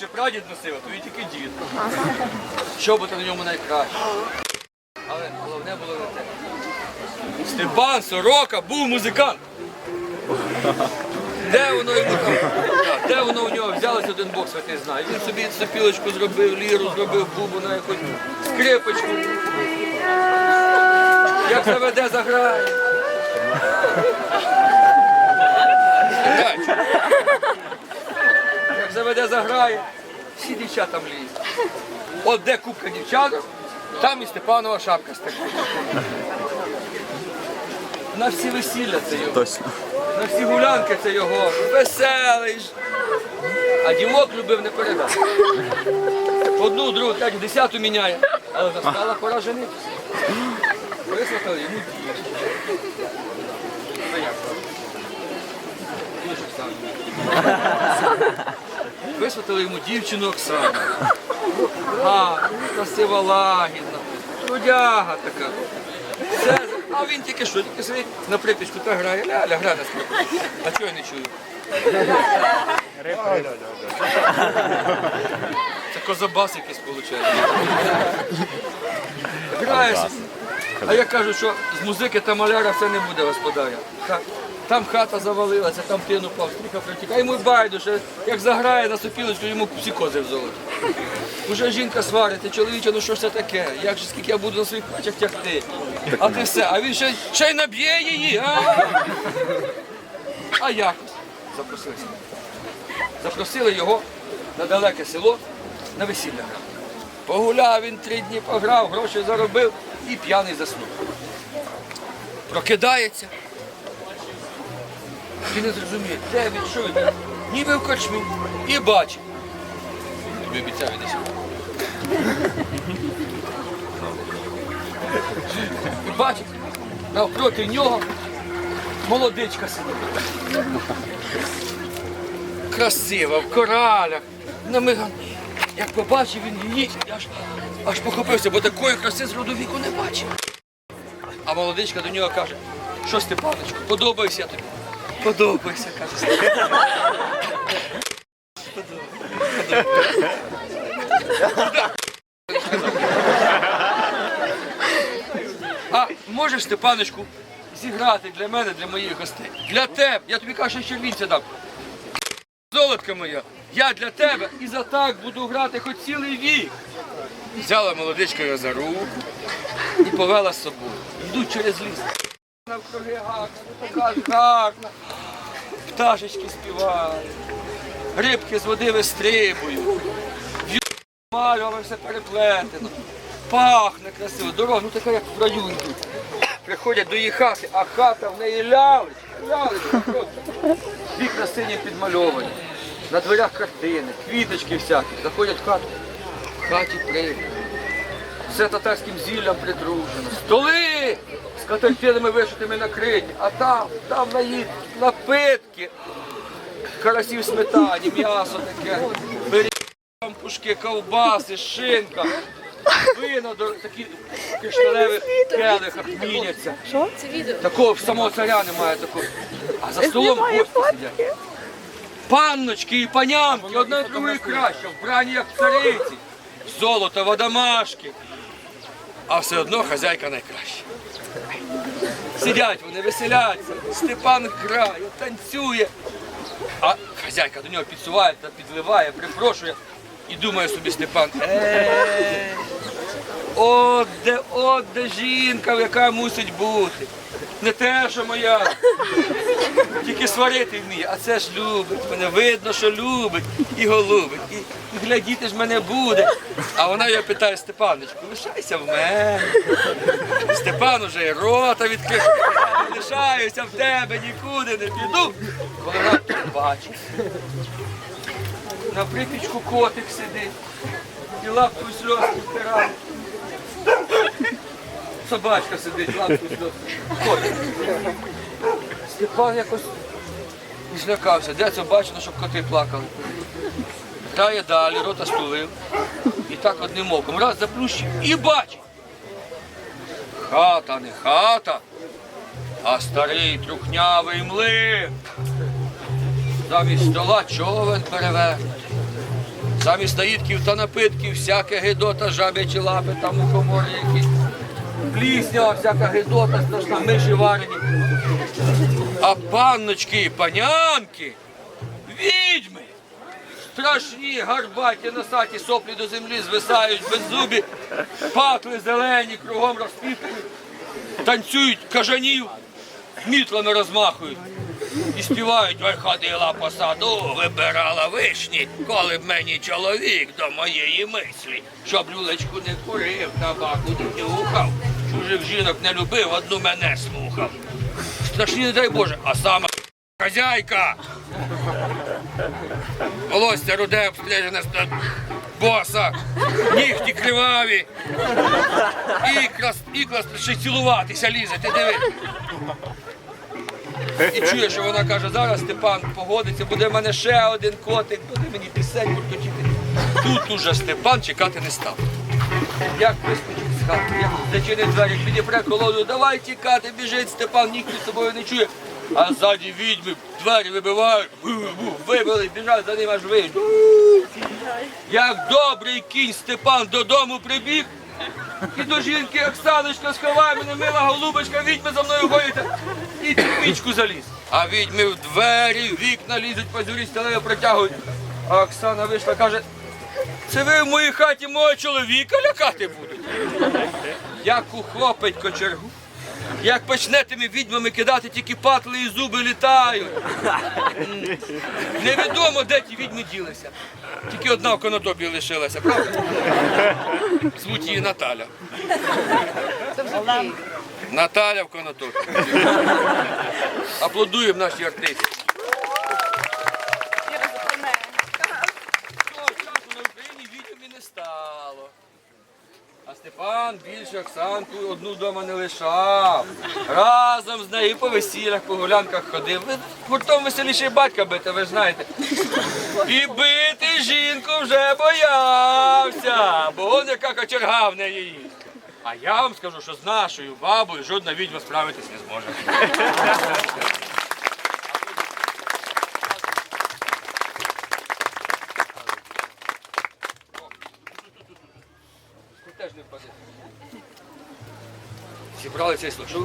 раніше прадід носив, а то і тільки дід. Чоботи на ньому найкраще. Але головне було не те. Степан Сорока був музикант. Де воно йому там? Де воно у нього взялося один Бог святий знає. Він собі сопілочку зробив, ліру зробив, бубу на якусь скрипочку. Як заведе, заграє. Так. Як заведе, заграє, всі дівчата мліють. От де купка дівчаток, там і Степанова шапка стекла. На всі весілля це його. Точно. На всі гулянки це його. Веселий ж. А дівок любив не передати. Одну, другу, третю, десяту міняє. Але настала пора женитися. Висватали йому дівчину. Ну як? Дуже. Висватали йому дівчину Оксану. А, красива лагідна, трудяга така. Все, а він тільки що, тільки сидить на припічку та грає. Ля-ля, грає на скрипку. А чого я не чую? Це козабас якийсь виходить. Грає. А я кажу, що з музики та маляра все не буде господаря. Там хата завалилася, там тин упав, стріха протікає. Йому байдуже, як заграє на сопілочку, йому всі кози в золоті. Уже жінка сварить, чоловіче, ну що ж це таке? Як же скільки я буду на своїх плечах тягти? А ти все, а він ще, ще й наб'є її. А, а якось запросили. Запросили його на далеке село на весілля. Погуляв він три дні пограв, гроші заробив і п'яний заснув. Прокидається. Він не зрозуміє, де він, що він, ніби в корчмі. І бачить. Тобі обіцяю десь. І бачить, навпроти нього молодичка сидить. Красива, в коралях, на миган. Як побачив він її, аж, аж похопився, бо такої краси з роду віку не бачив. А молодичка до нього каже, що Степаночку, подобається тобі. Подобається, каже А можеш, Степаночку, зіграти для мене, для моїх гостей? Для тебе. Я тобі кажу, що червінця дам. Золотка моя, я для тебе і за так буду грати хоч цілий вік. Взяла молодичка його за руку і повела з собою. Йдуть через ліс. Навкруги гарна, ну така гарна. Пташечки співають, рибки з води вистрибують. Мальове все переплетено. Пахне красиво, дорога, ну така як в раю йдуть. Приходять до її хати, а хата в неї лялечка, лялечка. Вікна сині підмальовані. На дверях картини, квіточки всякі. Заходять в хату. В хаті прийде. Все татарським зіллям притрушено. Столи з катальпінами вишитими накриті, а там, там наїд, напитки. Карасів сметані, м'ясо таке, пиріг, пушки, ковбаси, шинка. Вино до такі в кришталевих келихах міняться. Що? Це відео. Такого самого царя немає такого. А за столом гості сидять. Панночки і панянки, одна другої краще, вбрані як цариці. Золото, водомашки. А все одно хазяйка найкраща. Сидять вони, веселяться, Степан грає, танцює. А хазяйка до нього підсуває та підливає, припрошує. І думає собі Степан, от де, от де жінка, яка мусить бути. Не те, що моя. Тільки сварити вміє, а це ж любить. Мене видно, що любить і голубить. І, глядіти ж мене буде. А вона його питає, Степаночку, лишайся в мене. Степан уже і рота відкрив. «Я не лишаюся в тебе, нікуди не піду. Раптом бачить. На припічку котик сидить і лапкою сльозки втирає. Собачка сидить, лапкою сльозки. Котик. Степан якось злякався. Де це бачено, щоб коти плакали. Грає далі, рота стулив. І так одним оком. Раз заплющив і бачить. Хата не хата, а старий трухнявий млин. Замість стола човен перевернутий. Замість наїдків та напитків, всяке гидота, жабячі лапи, там у коморі якісь. Плісня, всяка гидота, страшна, миші варені. А панночки і панянки, відьми, страшні, гарбаті, носаті, соплі до землі звисають, беззубі, патли зелені, кругом розпітані, танцюють кажанів, мітлами розмахують. І співають, ой ходила по саду, вибирала вишні, коли б мені чоловік до моєї мислі, щоб люлечку не курив, табаку не нюхав, чужих жінок не любив, одну мене слухав. Страшні, не дай Боже, а сама хазяйка. Волосся руде обстріляне боса, нігті криваві, ікла, ікла ще цілуватися лізе, ти диви. І чує, що вона каже, зараз Степан погодиться, буде в мене ще один котик, буде мені пісень буркотіти. Тут уже Степан чекати не став. Як вискочить з хати, зачинить двері, підіпре колоду, давай тікати, біжить Степан, ніхто з собою не чує. А ззаді відьми двері вибивають, вибили, біжать за ним аж виють. Як добрий кінь Степан додому прибіг, і до жінки Оксаночка сховай мене, мила голубочка, відьми за мною гоїте. І пічку заліз. А відьми в двері, вікна лізуть, пазурі стелею протягують. А Оксана вийшла, каже, це ви в моїй хаті мого чоловіка лякати будете? Як ухопить кочергу, як почне тими відьмами кидати, тільки патли і зуби літають. Невідомо, де ті відьми ділися. Тільки одна в конотопі лишилася, правда? Звуть її Наталя. Наталя в конотопі. Аплодуємо нашій артисті. Стало. А Степан більше Оксанку одну вдома не лишав. Разом з нею по весіллях, по гулянках ходив. Ви гуртом веселіший батька бити, ви знаєте. І бити жінку вже боявся, бо он яка кочерга в неї є. А я вам скажу, що з нашою бабою жодна відьма справитись не зможе. Зібрали цей слух. Що?